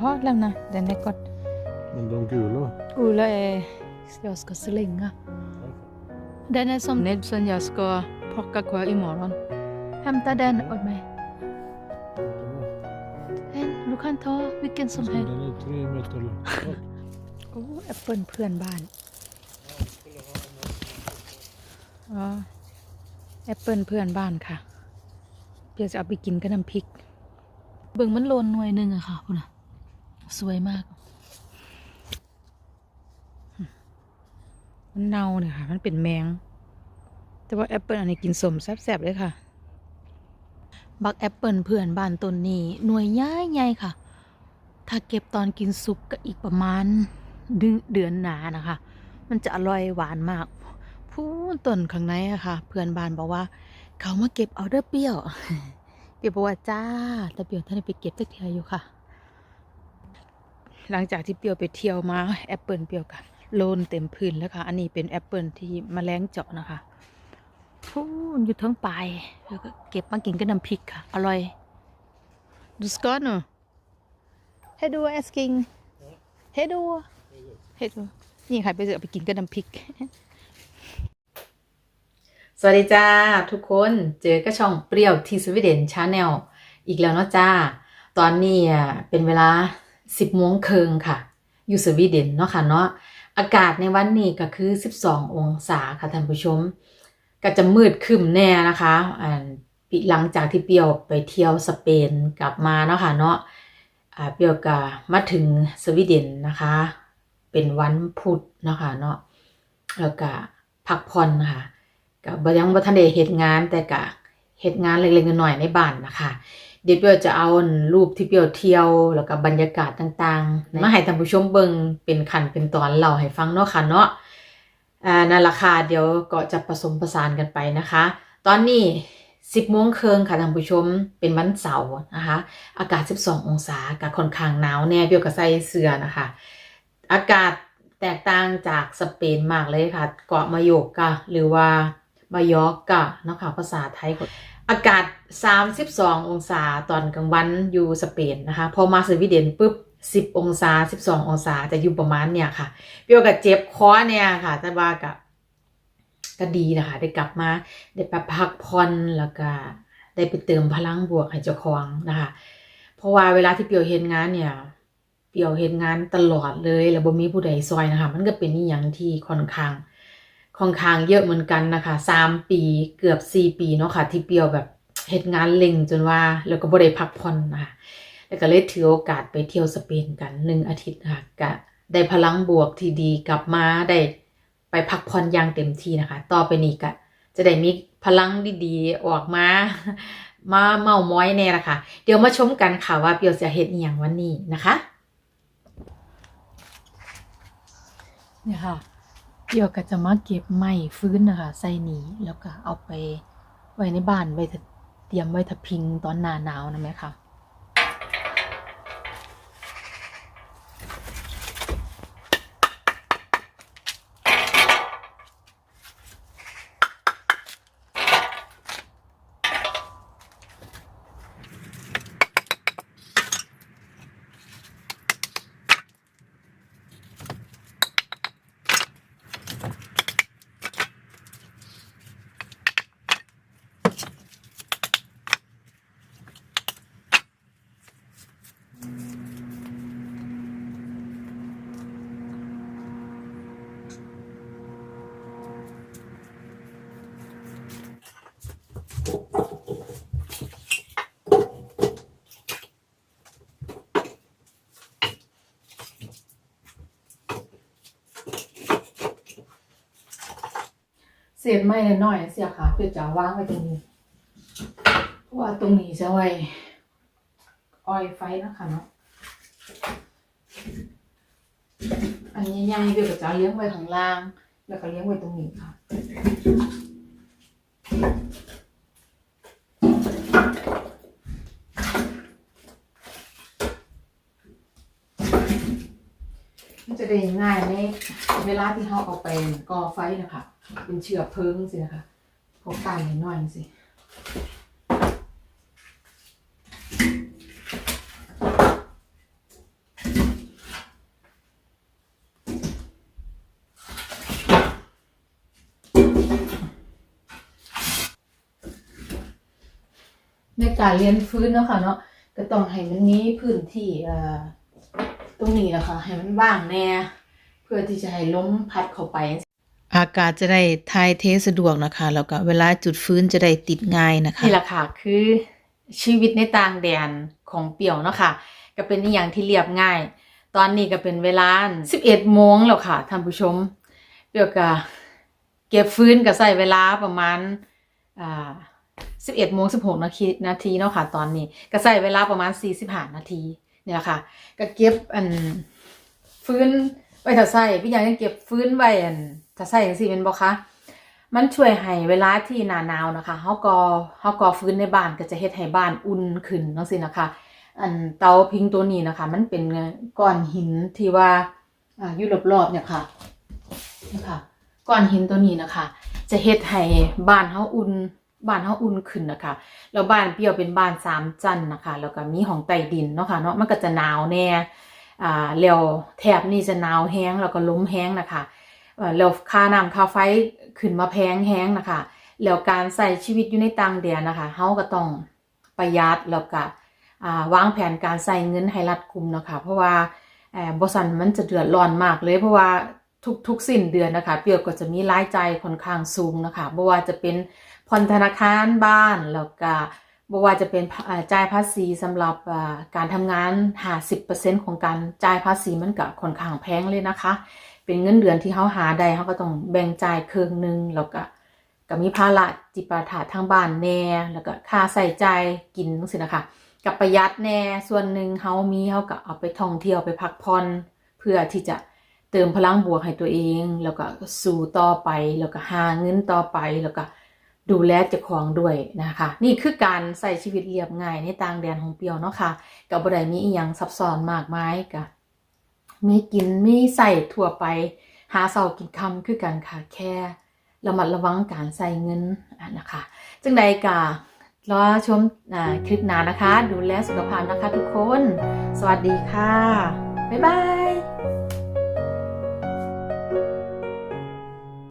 har lämnat den är kort. Men de gula? Ola är... Jag ska slänga. Den är som Nelson jag ska plocka kvar imorgon. Hämta den åt mig. Den, du kan ta vilken som Den helst. är tre meter lång. โอ้แอปเปิลเพื่อนบ้านอ๋อแอปเปิลเพื่อนบ้านค่ะ เดี๋ยวจะเอาไปกินกับน้ำพริก เบิ่งมันโลนหน่วยหนึงอะค่ะคุณอะ สวยมาก มันเน่าเนี่ยค่ะ มันเป็นแมง แต่ว่าแอปเปิลอันนี้กินสมแซ่บๆเลยค่ะ บักแอปเปิลเพื่อนบ้านต้นนี้ หน่วยใหญ่ๆค่ะ ถ้าเก็บตอนกินซุปก็อีกประมาณเดือนเดือนหนานะคะ มันจะอร่อยหวานมาก พูนต้นข้างในอะค่ะ เพื่อนบ้านบอกว่า เขามาเก็บเอาเด้อเปรี้ยว เปรี้ยวบอกว่าจ้าแต่เปรี้ยวท่านได้ไปเก็บสักเทียอยู่ค่ะ หลังจากที่เปียวไปเที่ยวมาแอปเปิลเปียวกันโลนเต็มพื้นแล้วค่ะ อันนี้เป็นแอปเปิลที่มแมลงเจาะนะคะพูนอยู่ทั้งปลายแล้วก็เก็บมากินกับน้ำพริกค่ะ อร่อยดูสกอตเนอะให้ดู asking ให้ดูให้ดูนี่ค่ะไปเจอเอไปกินกับน้ำพริก สวัสดีจ้าทุกคนเจอก็ช่องเปรี้ยวทีสวีเดนชาแนลอีกแล้วเนาะจ้า ตอนนี้อะเป็นเวลา 10โมงเครึ่งค่ะ อยู่สวีเดนเนาะค่ะเนาะอากาศในวันนี้ก็คือ 12 องศาค่ะท่านผู้ชม ก็จะมืดครึมแน่นะคะอ่าปีหลังจากที่เปียวไปเที่ยวสเปนกลับมาเนาะค่ะเนาะเปียวก็มาถึงสวีเดนนะคะ เป็นวันพุธเนาะค่ะเนาะแล้วก็พักผ่อนนะคะก็บ่ยังบ่ทันได้เฮ็ดงานแต่ก็เฮ็ดงานเล็กๆน้อยๆในบ้านนะคะ เดี๋ยวเปียวจะเอารูปที่เปียวเที่ยวแล้วก็บรรยากาศต่างๆ มาให้ท่านผู้ชมเบิงเป็นขันเป็นตอนเล่าให้ฟังเนาะค่ะเนาะอ่านั่นละค่ะเดี๋ยวก็จะผสมผสานกันไปนะคะ ตอนนี้10โมงครึ่งค่ะท่านผู้ชมเป็นวันเสาร์นะคะ อากาศ 12 องศาอาก็ค่อนข้างหนาวแน่เปียวก็ใส่เสื้อนะคะ อากาศแตกต่างจากสเปนมากเลยค่ะ เกาะมาโยกกะหรือว่ามายอกกะเนาะค่ะภาษาไทยก็ อากาศ 32 องศาตอนกลางวันอยู่สเปนนะคะ พอมาสวีเดนปุ๊บ 10 องศา 12 องศาจะอยู่ประมาณเนี่ยค่ะเปรียวกับเจ็บคอเนี่ยค่ะ แต่ว่ากับก็ดีนะคะ ได้กลับมาได้ไปพักผ่อนแล้วก็ได้ไปเติมพลังบวกให้เจ้าของนะคะ เพราะว่าเวลาที่เปียวเฮ็ดงานเนี่ยเปียวเฮ็ดงานตลอดเลย แล้วบ่มีผู้ใดซอยนะคะ มันก็เป็นอีหยังที่ค่อนข้าง ค่อนข้างเยอะเหมือนกันนะคะสามปีเกือบสี่ปีเนาะค่ะ ที่เปียวแบบเฮ็ดงานเล็งจนว่าแล้วก็บ่ได้พักผ่อนนะคะแล้วก็เลยถือโอกาสไปเที่ยวสเปนกันหนึ่งอาทิตย์นะคะก็ได้พลังบวกที่ดีกลับมาได้ไปพักผ่อนอย่างเต็มที่นะคะ ต่อไปนี้ก็จะได้มีพลังดีๆออกมา มาเมาม้อยแน่ละค่ะ เดี๋ยวมาชมกันค่ะว่าเปียวจะเฮ็ดอย่างวันนี้นะคะเนี่ยค่ะ เดี๋ยวก็จะมาเก็บไม้ฟื้นนะคะใส่หนีแล้วก็เอาไปไว้ในบ้านไว้ถ้าเตรียมไว้ถ้าพิงตอนหน้าหนาวนะแม่ค่ะ เศษไม้น้อยเสียค่ะเพื่อจะวางไว้ตรงนี้เพราะว่าตรงนี้จะไว้ออยไฟนะคะเนาะอันนี้ใหญ่เพื่อจะเลี้ยงไว้ข้างล่าง แล้วก็เลี้ยงไว้ตรงนี้ค่ะจะได้ง่ายในเวลาที่เราเอาไปก่อไฟนะคะ เป็นเชือกเพิงสินะคะพกตาหน่อยสิในการเรียนฟื้นเนาะค่ะเนาะก็ต้องให้มันนี้พื้นที่ตรงนี้นะคะให้มันว่างแน่ เพื่อที่จะให้ล้มพัดเข้าไป อากาศจะได้ทายเทสะดวกนะคะ แล้วก็เวลาจุดฟื้นจะได้ติดง่ายนะคะนี่แหละค่ะคือชีวิตในต่างแดนของเปี่ยวเนาะค่ะก็เป็นอย่างที่เรียบง่าย ตอนนี้ก็เป็นเวลา 11โมงแล้วค่ะท่านผู้ชมเปี่ยวก็เก็บฟื้นก็ใส่เวลาประมาณอ่า11โมง16นาทีนาทีเนาะค่ะ ตอนนี้ก็ใส่เวลาประมาณ 45 นาทีเนี่ยค่ะ ก็เก็บอันฟื้นไว้ถ้าใส่พี่ยังเก็บฟื้นไว้อัน ถ้าใส่จังซี่เป็นบ่คะมันช่วยให้เวลาที่หนาหนาวนะคะเฮาก็เฮาก็ฟื้นในบ้านก็จะเฮ็ดให้บ้านอุ่นขึ้นจังซี่นะคะ อันเตาพิงตัวนี้นะคะ มันเป็นก้อนหินที่ว่าอ่าอยู่รอบๆเนี่ยค่ะนะคะก้อนหินตัวนี้นะคะ จะเฮ็ดให้บ้านเฮาอุ่นบ้านเฮาอุ่นขึ้นนะคะแล้วบ้านเปรียวเป็นบ้านสามจันนะคะ แล้วก็มีห้องใต้ดินเนาะค่ะเนาะมันก็จะหนาวแน่อ่าแล้วแถบนี้จะหนาวแห้งแล้วก็ล้มแห้งนะคะ แล้วค่าน้ำค่าไฟขึ้นมาแพงแห้งนะคะแล้วการใส่ชีวิตอยู่ในต่างแดนนะคะเฮาก็ต้องประหยัดแล้วก็วางแผนการใส่เงินให้รัดกุมนะคะเพราะว่าเอ่อบสันมันจะเดือดร้อนมากเลย เพราะว่าทุกทุกสิ้นเดือนนะคะ เปียวก็จะมีรายจ่ายค่อนข้างสูงนะคะบ่ว่าจะเป็นผ่อนธนาคารบ้านแล้วก็บ่ว่าจะเป็นจ่ายภาษีสำหรับการทำงาน 50%ของการจ่ายภาษีมันก็ค่อนข้างแพงเลยนะคะ เป็นเงินเดือนที่เขาหาได้เขาก็ต้องแบ่งจ่ายครึ่งหนึ่งแล้วก็ก็มีภาระจิปาถาทางบ้านแน่แล้วก็ค่าใส่ใจกินจังซี่นะคะกับประหยัดแน่ส่วนหนึ่งเขามีเขาก็เอาไปท่องเที่ยวไปพักผ่อนเพื่อที่จะเติมพลังบวกให้ตัวเอง แล้วก็สู่ต่อไปแล้วก็หาเงินต่อไปแล้วก็ดูแลเจ้าของด้วยนะคะ นี่คือการใส่ชีวิตเรียบง่ายในต่างแดนของเปียวเนาะค่ะกับบ่ได้มีอีหยังซับซ้อนมากมายกะ มีกินมีใส่ทั่วไป หาเสากินคำคือกันค่ะแค่ระมัดระวังการใส่เงินนะคะ จึงใดกะรอชมอคลิปหน้านะคะ ดูแลสุขภาพนะคะทุกคน สวัสดีค่ะ บ๊ายบาย